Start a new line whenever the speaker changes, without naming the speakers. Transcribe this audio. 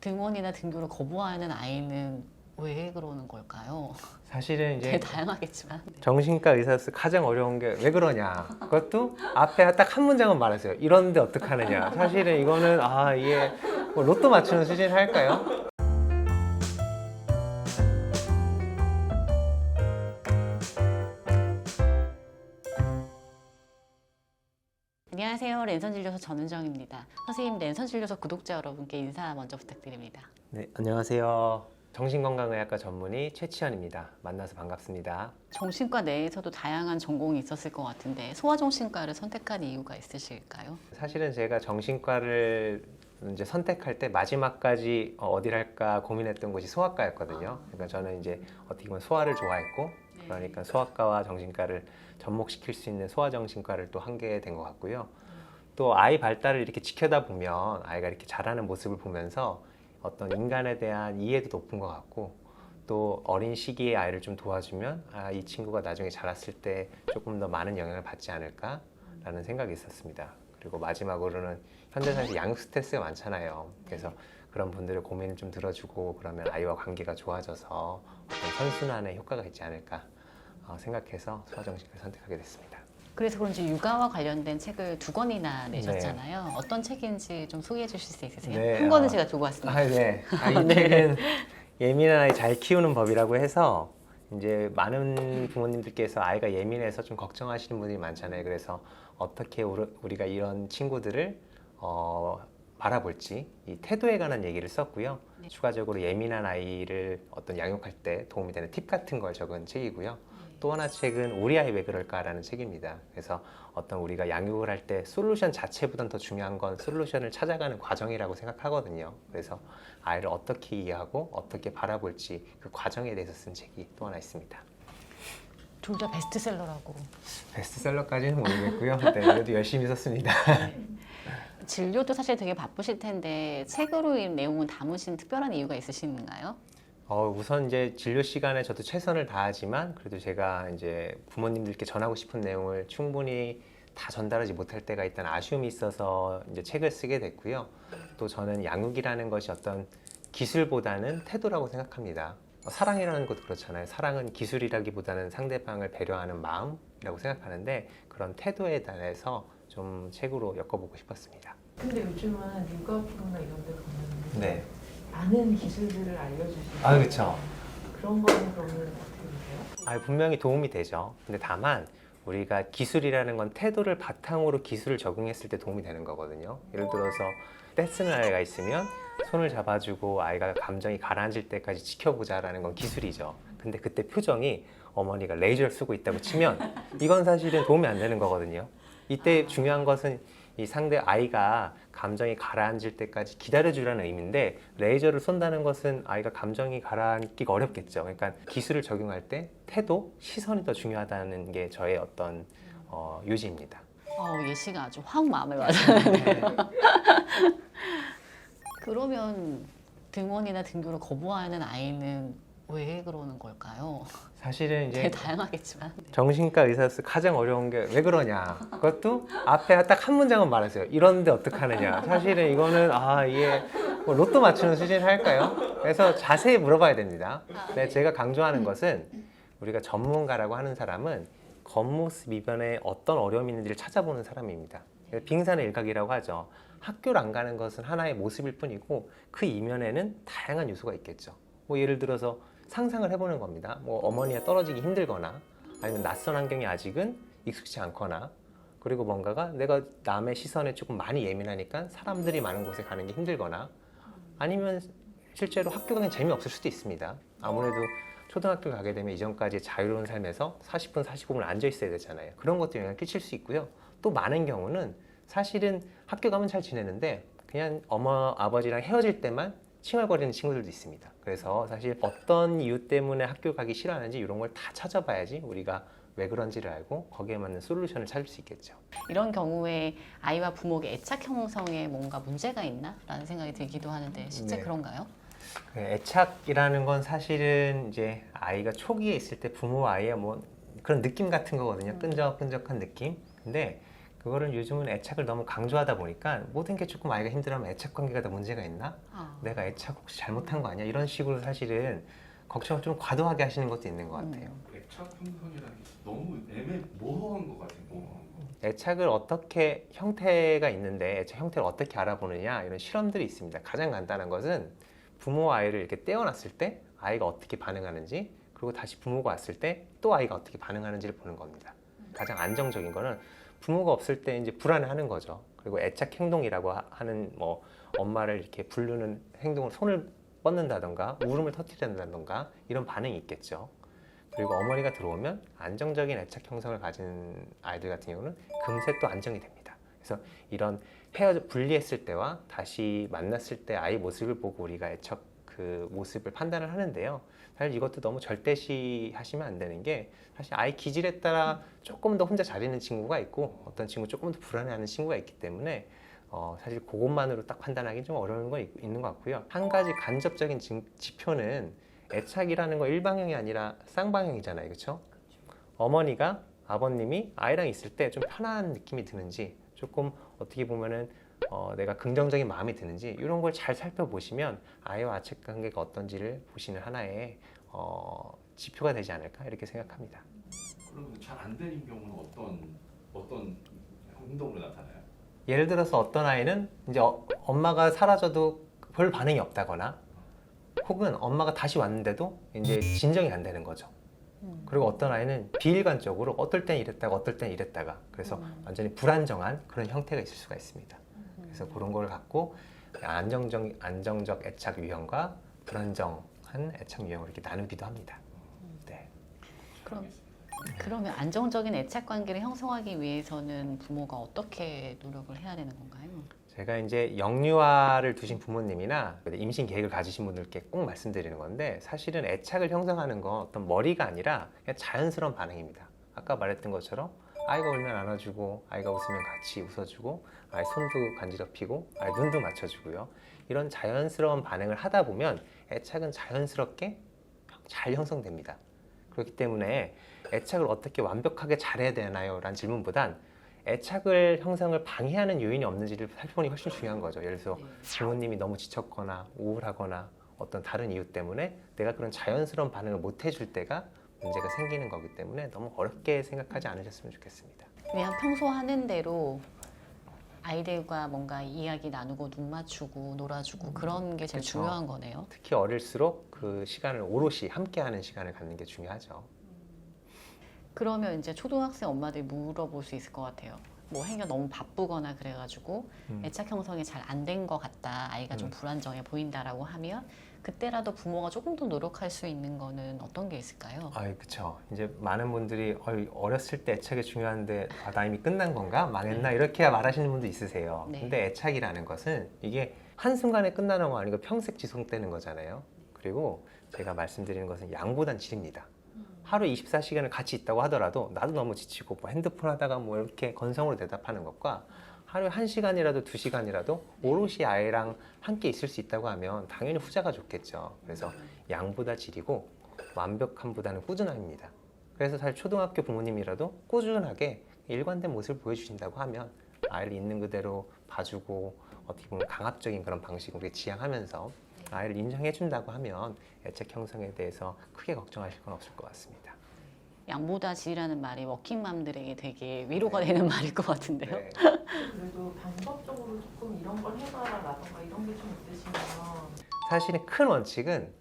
등원이나 등교를 거부하는 아이는 왜 그러는 걸까요?
사실은
되게
이제
다양하겠지만
정신과 의사로서 가장 어려운 게 왜 그러냐. 그것도 앞에 딱 한 문장은 말하세요. 이런데 어떡하느냐. 사실은 이거는 아 이게 뭐 로또 맞추는 수준 할까요?
안녕하세요. 랜선진료소 전은정입니다. 선생님 랜선진료소 구독자 여러분께 인사 먼저 부탁드립니다.
네, 안녕하세요. 정신건강의학과 전문의 최치현입니다. 만나서 반갑습니다.
정신과 내에서도 다양한 전공이 있었을 것 같은데 소아정신과를 선택한 이유가 있으실까요?
사실은 제가 정신과를 이제 선택할 때 마지막까지 어, 어디를 할까 고민했던 곳이 소아과였거든요. 그러니까 저는 이제 어떻게 보면 소아를 좋아했고 그러니까 소아과와 정신과를 접목시킬 수 있는 소아정신과를 또 하게 된것 같고요. 또 아이 발달을 이렇게 지켜다 보면 아이가 이렇게 자라는 모습을 보면서 어떤 인간에 대한 이해도 높은 것 같고 또 어린 시기에 아이를 좀 도와주면 아, 이 친구가 나중에 자랐을 때 조금 더 많은 영향을 받지 않을까라는 생각이 있었습니다. 그리고 마지막으로는 현대사에서 양육 스트레스가 많잖아요. 그래서 그런 분들의 고민을 좀 들어주고 그러면 아이와 관계가 좋아져서 어떤 선순환의 효과가 있지 않을까 어, 생각해서 소아정신과를 선택하게 됐습니다.
그래서 그런지 육아와 관련된 책을 두 권이나 내셨잖아요. 어떤 책인지 좀 소개해 주실 수 있으세요?
네,
한 권은
아.
제가 두고 왔습니다.
아, 네. 아, 이 책은 예민한 아이 잘 키우는 법이라고 해서 이제 많은 부모님들께서 아이가 예민해서 좀 걱정하시는 분들이 많잖아요. 그래서 어떻게 우리- 우리가 이런 친구들을 어, 바라볼지 이 태도에 관한 얘기를 썼고요.
네.
추가적으로 예민한 아이를 어떤 양육할 때 도움이 되는 팁 같은 걸 적은 책이고요. 또 하나 책은 우리 아이 왜 그럴까라는 책입니다. 그래서 어떤 우리가 양육을 할 때 솔루션 자체보다는 더 중요한 건 솔루션을 찾아가는 과정이라고 생각하거든요. 그래서 아이를 어떻게 이해하고 어떻게 바라볼지 그 과정에 대해서 쓴 책이 또 하나 있습니다.
둘 다 베스트셀러라고.
베스트셀러까지는 모르겠고요. 네, 그래도 열심히 썼습니다.
진료도 사실 되게 바쁘실 텐데 책으로 이 내용을 담으신 특별한 이유가 있으신가요?
어, 우선 이제 진료 시간에 저도 최선을 다하지만 그래도 제가 이제 부모님들께 전하고 싶은 내용을 충분히 다 전달하지 못할 때가 있다는 아쉬움이 있어서 이제 책을 쓰게 됐고요. 또 저는 양육이라는 것이 어떤 기술보다는 태도라고 생각합니다. 어, 사랑이라는 것도 그렇잖아요. 사랑은 기술이라기보다는 상대방을 배려하는 마음이라고 생각하는데 그런 태도에 대해서 좀 책으로 엮어보고 싶었습니다.
근데 요즘은 육아 프로나 이런 데 보면
네.
많은 기술들을 알려주시고
아, 그쵸.
그런 거는 그러면 어떻게 보세요?
아, 분명히 도움이 되죠. 근데 다만 우리가 기술이라는 건 태도를 바탕으로 기술을 적용했을 때 도움이 되는 거거든요. 예를 들어서 떼쓰는 아이가 있으면 손을 잡아주고 아이가 감정이 가라앉을 때까지 지켜보자라는 건 기술이죠. 근데 그때 표정이 어머니가 레이저를 쓰고 있다고 치면 이건 사실은 도움이 안 되는 거거든요. 이때 중요한 것은 이 상대 아이가 감정이 가라앉을 때까지 기다려주라는 의미인데 레이저를 쏜다는 것은 아이가 감정이 가라앉기가 어렵겠죠. 그러니까 기술을 적용할 때 태도, 시선이 더 중요하다는 게 저의 어떤 어, 유지입니다.
어, 예시가 아주 확 마음에 와닿네요. 그러면 등원이나 등교를 거부하는 아이는 왜 그러는 걸까요?
사실은
되게
이제
다양하겠지만
정신과 의사로서 가장 어려운 게 왜 그러냐. 그것도 앞에 딱 한 문장은 말하세요. 이런데 어떡하느냐. 사실은 이거는 아 이게 뭐 로또 맞추는 수준 할까요? 그래서 자세히 물어봐야 됩니다. 네, 제가 강조하는 것은 우리가 전문가라고 하는 사람은 겉모습 이변에 어떤 어려움이 있는지를 찾아보는 사람입니다. 그래서 빙산의 일각이라고 하죠. 학교를 안 가는 것은 하나의 모습일 뿐이고 그 이면에는 다양한 요소가 있겠죠. 뭐 예를 들어서 상상을 해보는 겁니다. 뭐 어머니가 떨어지기 힘들거나 아니면 낯선 환경이 아직은 익숙치 않거나 그리고 뭔가가 내가 남의 시선에 조금 많이 예민하니까 사람들이 많은 곳에 가는 게 힘들거나 아니면 실제로 학교가 그냥 재미없을 수도 있습니다. 아무래도 초등학교 가게 되면 이전까지 자유로운 삶에서 40분, 45분 앉아 있어야 되잖아요. 그런 것도 영향을 끼칠 수 있고요. 또 많은 경우는 사실은 학교 가면 잘 지내는데 그냥 어머, 아버지랑 헤어질 때만 칭얼거리는 친구들도 있습니다. 그래서 사실 어떤 이유 때문에 학교 가기 싫어하는지 이런 걸 다 찾아봐야지 우리가 왜 그런지를 알고 거기에 맞는 솔루션을 찾을 수 있겠죠.
이런 경우에 아이와 부모의 애착 형성에 뭔가 문제가 있나? 라는 생각이 들기도 하는데 실제
네.
그런가요?
그 애착이라는 건 사실은 이제 아이가 초기에 있을 때 부모와 아이의 뭐 그런 느낌 같은 거거든요. 끈적끈적한 느낌. 근데 그거를 요즘은 애착을 너무 강조하다 보니까 모든 게 조금 아이가 힘들어하면 애착 관계가 다 문제가 있나?
아.
내가 애착 혹시 잘못한 거 아니야? 이런 식으로 사실은 걱정을 좀 과도하게 하시는 것도 있는 것 같아요.
음.
애착 형성이라는 게 너무 애매 모호한 것 같아요. 모호한 거.
애착을 어떻게 형태가 있는데 애착 형태를 어떻게 알아보느냐 이런 실험들이 있습니다. 가장 간단한 것은 부모 아이를 이렇게 떼어놨을 때 아이가 어떻게 반응하는지 그리고 다시 부모가 왔을 때 또 아이가 어떻게 반응하는지를 보는 겁니다. 가장 안정적인 거는 부모가 없을 때 이제 불안해하는 거죠. 그리고 애착 행동이라고 하- 하는 뭐 엄마를 이렇게 부르는 행동을 손을 뻗는다던가 울음을 터뜨린다던가 이런 반응이 있겠죠. 그리고 어머니가 들어오면 안정적인 애착 형성을 가진 아이들 같은 경우는 금세 또 안정이 됩니다. 그래서 이런 헤어 분리했을 때와 다시 만났을 때 아이 모습을 보고 우리가 애착 그 모습을 판단을 하는데요. 사실 이것도 너무 절대시 하시면 안 되는 게 사실 아이 기질에 따라 조금 더 혼자 잘 있는 친구가 있고 어떤 친구 조금 더 불안해하는 친구가 있기 때문에 어, 사실 그것만으로 딱 판단하기 좀 어려운 거 있- 있는 것 같고요. 한 가지 간접적인 징- 지표는 애착이라는 거 일방향이 아니라 쌍방향이잖아요. 그렇죠? 어머니가 아버님이 아이랑 있을 때 좀 편안한 느낌이 드는지 조금 어떻게 보면은 어, 내가 긍정적인 마음이 드는지 이런 걸 잘 살펴보시면 아이와 아책 관계가 어떤지를 보시는 하나의 어, 지표가 되지 않을까 이렇게 생각합니다.
그러면 잘안 되는 경우는 어떤 어떤 행동으로 나타나요?
예를 들어서 어떤 아이는 이제 어- 엄마가 사라져도 별 반응이 없다거나 혹은 엄마가 다시 왔는데도 이제 진정이 안 되는 거죠.
음.
그리고 어떤 아이는 비일관적으로 어떨 땐 이랬다가 어떨 땐 이랬다가 그래서
음.
완전히 불안정한 그런 형태가 있을 수가 있습니다. 그래서 그런 걸 갖고 안정적 안정적 애착 유형과 불안정한 애착 유형을 이렇게 나누기도 합니다. 네.
그럼 그러면 안정적인 애착 관계를 형성하기 위해서는 부모가 어떻게 노력을 해야 되는 건가요?
제가 이제 영유아를 두신 부모님이나 임신 계획을 가지신 분들께 꼭 말씀드리는 건데 사실은 애착을 형성하는 건 어떤 머리가 아니라 그냥 자연스러운 반응입니다. 아까 말했던 것처럼 아이가 울면 안아주고 아이가 웃으면 같이 웃어주고 아이 손도 간지럽히고 아이 눈도 맞춰주고요. 이런 자연스러운 반응을 하다 보면 애착은 자연스럽게 잘 형성됩니다. 그렇기 때문에 애착을 어떻게 완벽하게 잘해야 되나요? 라는 질문보단 애착을 형성을 방해하는 요인이 없는지를 살펴보니 훨씬 중요한 거죠. 예를 들어서 부모님이 너무 지쳤거나 우울하거나 어떤 다른 이유 때문에 내가 그런 자연스러운 반응을 못 해줄 때가 문제가 생기는 거기 때문에 너무 어렵게 생각하지 않으셨으면 좋겠습니다.
그냥 평소 하는 대로 아이들과 뭔가 이야기 나누고 눈 맞추고 놀아주고 그런 게 제일
그쵸.
중요한 거네요.
특히 어릴수록 그 시간을 오롯이 함께하는 시간을 갖는 게 중요하죠.
그러면 이제 초등학생 엄마들이 물어볼 수 있을 것 같아요. 뭐 행여 너무 바쁘거나 그래가지고
음.
애착 형성이 잘 안 된 것 같다, 아이가 좀
음.
불안정해 보인다라고 하면 그때라도 부모가 조금 더 노력할 수 있는 거는 어떤 게 있을까요?
아이 그쵸. 이제 많은 분들이 어렸을 때 애착이 중요한데 아, 나 이미 끝난 건가? 망했나? 이렇게 말하시는 분도 있으세요.
네.
근데 애착이라는 것은 이게 한 순간에 끝나는 거 아니고 평생 지속되는 거잖아요. 그리고 제가 말씀드리는 것은 양보단 질입니다. 하루 24시간을 같이 있다고 하더라도 나도 너무 지치고 뭐 핸드폰 하다가 뭐 이렇게 건성으로 대답하는 것과 하루에 한시간이라도두시간이라도 오롯이 아이랑 함께 있을 수 있다고 하면 당연히 후자가 좋겠죠. 그래서 양보다 질이고 완벽함보다는 꾸준함입니다. 그래서 사실 초등학교 부모님이라도 꾸준하게 일관된 모습을 보여주신다고 하면 아이를 있는 그대로 봐주고 어떻게 보면 강압적인 그런 방식으로 지향하면서 아이를 인정해준다고 하면 애착 형성에 대해서 크게 걱정하실 건 없을 것 같습니다.
양보다 질이라는 말이 워킹맘들에게 되게 위로가 되는 말일 것 같은데요.
네.
그래도 방법적으로 조금 이런 걸 해봐라라던가 이런 게 좀 있으시면
사실은 큰 원칙은